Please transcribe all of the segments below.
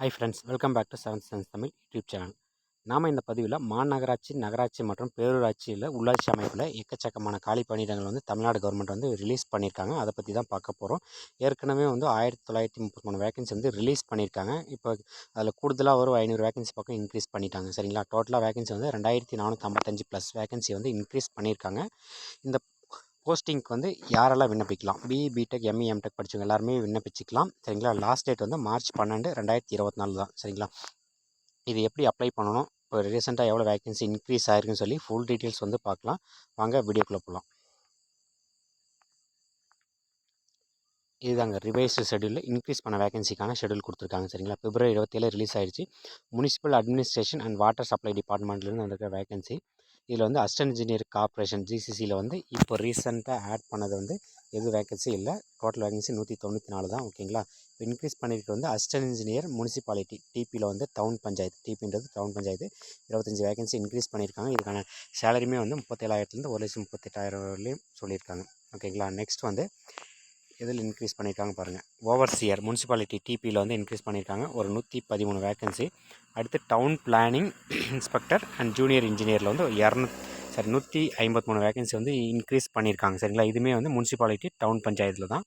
Hi friends welcome back to seventh sense Tamil YouTube channel நாம் இந்த பதிவில் மாநகராட்சி நகராட்சி மற்றும் பேரூராட்சியில் உள்ளாட்சி அமைப்பில் எக்கச்சக்கமான காலி பணியிடங்கள் வந்து தமிழ்நாடு கவர்மெண்ட் வந்து ரிலீஸ் பண்ணியிருக்காங்க. அதை பற்றி தான் பார்க்க போகிறோம் ஏற்கனவே வந்து ஆயிரத்தி தொள்ளாயிரத்தி முப்பத்தி மூணு வேகன்சி வந்து ரிலீஸ் பண்ணியிருக்காங்க. இப்போ அதில் கூடுதலாக ஒரு ஐநூறு வேகன்சி பக்கம் இன்க்ரீஸ் பண்ணிட்டாங்க. சரிங்களா? டோட்டலாக வேகன்சி வந்து ரெண்டாயிரத்தி நானூற்றி ஐம்பத்தஞ்சு ப்ளஸ் வேகன்சி வந்து இன்க்ரீஸ் பண்ணியிருக்காங்க. இந்த போஸ்டிங்க்கு வந்து யாரெல்லாம் விண்ணப்பிக்கலாம்? பிஇ பிடெக் எம்இ எம்டெக் படித்தவங்க எல்லாருமே விண்ணப்பிச்சிக்கலாம். சரிங்களா? லாஸ்ட் டேட் வந்து மார்ச் பன்னெண்டு ரெண்டாயிரத்தி இருபத்தி நாலு தான். சரிங்களா? இது எப்படி அப்ளை பண்ணணும்? இப்போ ரீசெண்டாக எவ்வளோ வேகன்சி இன்க்ரீஸ் ஆயிருக்குன்னு சொல்லி ஃபுல் டீட்டெயில்ஸ் வந்து பார்க்கலாம். வாங்க வீடியோக்குள்ளே போகலாம் இதுதாங்க ரிவைஸ்டு ஷெடியூலில் இன்க்ரீஸ் பண்ண வேகன்சிக்கான ஷெடியூல் கொடுத்துருக்காங்க. சரிங்களா? பிப்ரவரி இருபத்தேழு ரிலீஸ் ஆயிடுச்சு municipal administration and water supply டிபார்ட்மெண்ட்லேருந்து வந்திருக்க வேகன்சி இதில் வந்து அசிஸ்டன்ட் இன்ஜினியர் கார்ப்பரேஷன் ஜிசிசியில் வந்து இப்போ ரீசெண்டாக ஆட் பண்ணது வந்து எது வேக்கன்சி இல்லை. டோட்டல் வேகன்சி நூற்றி தொண்ணூற்றி நாலு தான் ஓகேங்களா இப்போ இன்க்ரீஸ் பண்ணியிருக்கிறது வந்து அசிஸ்டன்ட் இன்ஜினியர் முனிசிபாலிட்டி டிபியில் வந்து டவுன் பஞ்சாயத்து டிபின்றது டவுன் பஞ்சாயத்து. இருபத்தஞ்சி வேகன்சி இன்க்ரீஸ் பண்ணியிருக்காங்க. இதுக்கான சேலரியுமே வந்து முப்பத்தேழாயிரத்துலேருந்து ஒரு லட்சம் முப்பத்தெட்டாயிரம் வரலையும் சொல்லியிருக்காங்க ஓகேங்களா நெக்ஸ்ட் வந்து இதில் இன்க்ரீஸ் பண்ணியிருக்காங்க பாருங்கள் ஓவர்சியர் முனிசிபாலிட்டி டிபியில் வந்து இன்க்ரீஸ் பண்ணியிருக்காங்க ஒரு நூற்றி பதிமூணு வேக்கன்சி அடுத்து town planning inspector and junior இன்ஜினியரில் வந்து இரநூ சரி நூற்றி ஐம்பத்தி மூணு வேக்கன்சி வந்து இன்க்ரீஸ் பண்ணியிருக்காங்க சரிங்களா? இதுவுமே வந்து முனிசிபாலிட்டி டவுன் பஞ்சாயத்தில் தான்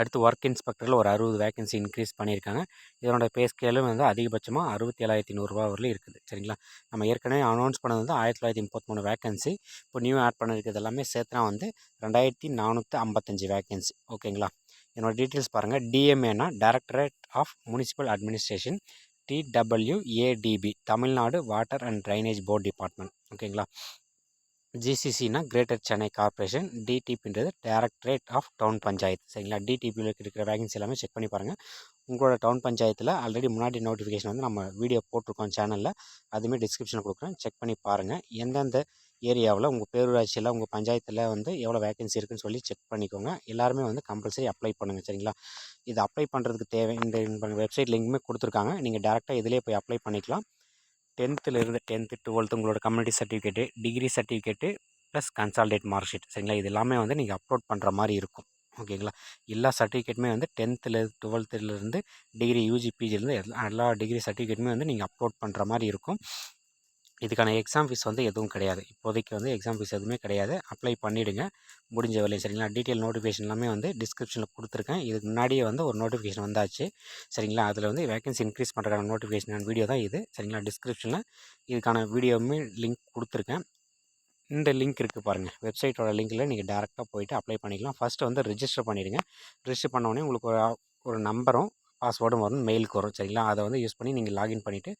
அடுத்து ஒர்க் இன்ஸ்பெக்டரில் ஒரு அறுபது வேகன்சி இன்க்ரீஸ் பண்ணியிருக்காங்க. இதனோட பே ஸ்கேலும் வந்து அதிகபட்சமாக அறுபத்தி ஏழாயிரத்தி நூறுரூவா வரலும் இருக்குது. சரிங்களா? நம்ம ஏற்கனவே அனௌன்ஸ் பண்ணது வந்து ஆயிரத்தி தொள்ளாயிரத்தி முப்பத்தி மூணு வேகன்சி இப்போ நியூ ஆட் பண்ணிருக்கிறது எல்லாமே சேர்த்துனா வந்து ரெண்டாயிரத்தி நானூற்றி ஐம்பத்தஞ்சு வேகன்சி ஓகேங்களா? என்னோடய டீட்டெயில்ஸ் பாருங்கள் டிஎம்ஏனா directorate of municipal administration TWADB Tamil Nadu water and drainage board department ஓகேங்களா? ஜிசிசினா கிரேட்டர் சென்னை கார்பரேஷன் டிடிபின்றது டைரக்டரேட் ஆஃப் டவுன் பஞ்சாயத்து சரிங்களா? டிடிபியில் இருக்கிற வேகன்சி எல்லாமே செக் பண்ணி பாருங்கள் உங்களோட டவுன் பஞ்சாயத்தில் ஆல்ரெடி முன்னாடி நோட்டிஃபிகேஷன் வந்து நம்ம வீடியோ போட்டிருக்கோம் சேனலில் அதுவுமே டிஸ்கிரிப்ஷனில் கொடுக்குறேன். செக் பண்ணி பாருங்கள் எந்தெந்த ஏரியாவில் உங்கள் பேரூராட்சியில் உங்கள் பஞ்சாயத்தில் வந்து எவ்வளோ வேகன்சி இருக்குதுன்னு சொல்லி செக் பண்ணிக்கோங்க. எல்லாருமே வந்து கம்பல்சரி அப்ளை பண்ணுங்கள் சரிங்களா? இது அப்ளை பண்ணுறதுக்கு தேவை. இந்த வெப்சைட் லிங்க்குமே கொடுத்துருக்காங்க. நீங்கள் டேரெக்டாக இதிலே போய் அப்ளை பண்ணிக்கலாம். டென்த்துலேருந்து டென்த்து டுவெல்த்து உங்களோட community certificate degree certificate plus consolidated mark sheet. சரிங்களா? இது எல்லாமே வந்து நீங்கள் அப்லோட் பண்ணுற மாதிரி இருக்கும். ஓகேங்களா? எல்லா சர்டிஃபிகேட்டுமே வந்து டென்த்தில் டுவெல்த்துலேருந்து டிகிரி யூஜி பிஜிலேருந்து எல்லா டிகிரி சர்டிஃபிகேட்டுமே வந்து நீங்கள் அப்லோட் பண்ணுற மாதிரி இருக்கும். இதுக்கான எக்ஸாம் ஃபீஸ் வந்து எதுவும் கிடையாது. இப்போதைக்கு வந்து எக்ஸாம் ஃபீஸ் எதுவுமே கிடையாது. அப்ளை பண்ணிவிடுங்க முடிஞ்ச வேலையும் சரிங்களா? டீட்டெயில் நோட்டிஃபிகேஷன் எல்லாமே வந்து டிஸ்கிரிப்ஷனில் கொடுத்துருக்கேன். இதுக்கு முன்னாடியே வந்து ஒரு நோட்டிஃபிகேஷன் வந்தாச்சு. சரிங்களா? அதில் வந்து வேகன்சி இன்க்ரீஸ் பண்ணுறதுக்கான நோட்டிஃபிகேஷன் வீடியோ தான் இது. சரிங்களா? டிஸ்கிரிப்ஷனில் இதுக்கான வீடியோவுமே லிங்க் கொடுத்துருக்கேன். இந்த லிங்க் இருக்குது பாருங்கள் வெப்சைட்டோட லிங்க்கில் நீங்கள் டேரெக்டாக போயிட்டு அப்ளை பண்ணிக்கலாம். ஃபஸ்ட்டு வந்து ரிஜிஸ்டர் பண்ணிவிடுங்க ரிஜிஸ்டர் பண்ணோடனே உங்களுக்கு ஒரு ஒரு நம்பரும் பாஸ்வேர்டும் வரும் மெயிலுக்கு வரும் சரிங்களா? அதை வந்து யூஸ் பண்ணி நீங்கள் லாகின் பண்ணிவிட்டு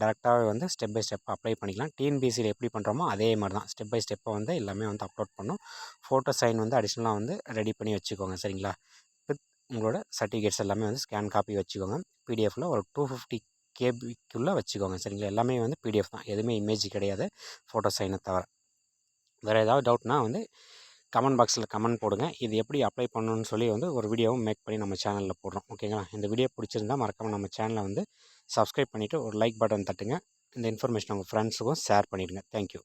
டேரெக்டாகவே வந்து ஸ்டெப் பை ஸ்டெப் அப்ளை பண்ணிக்கலாம். டிஎன்பிஎஸ்சியில் எப்படி பண்ணுறோமோ அதே மாதிரி தான். ஸ்டெப் பை ஸ்டெப்பை வந்து எல்லாமே வந்து அப்லோட் பண்ணும். ஃபோட்டோ சைன் வந்து அடிஷ்னலாக வந்து ரெடி பண்ணி வச்சுக்கோங்க. சரிங்களா? வித் உங்களோட சர்டிஃபிகேட்ஸ் எல்லாமே வந்து ஸ்கேன் காப்பி வச்சுக்கோங்க. பிடிஎஃப்பில் ஒரு டூ ஃபிஃப்டி கேபிக்குள்ளே வச்சுக்கோங்க. சரிங்களா? எல்லாமே வந்து பிடிஎஃப் தான். எதுவுமே இமேஜ் கிடையாது. ஃபோட்டோ சைனை தவிர. வேறு ஏதாவது டவுட்னால் வந்து கமெண்ட் பாக்ஸில் கமெண்ட் போடுங்க. இது எப்படி அப்ளை பண்ணணும்னு சொல்லி வந்து ஒரு வீடியோவும் மேக் பண்ணி நம்ம சேனலில் போடுறோம். ஓகேங்களா? இந்த வீடியோ பிடிச்சிருந்தால் மறக்காமல் நம்ம சேனலை வந்து சப்ஸ்கிரைப் பண்ணிவிட்டு ஒரு லைக் பட்டன் தட்டுங்க. இந்த இன்ஃபர்மேஷன் உங்கள் ஃப்ரெண்ட்ஸுக்கும் ஷேர் பண்ணிவிடுங்க தேங்க்யூ.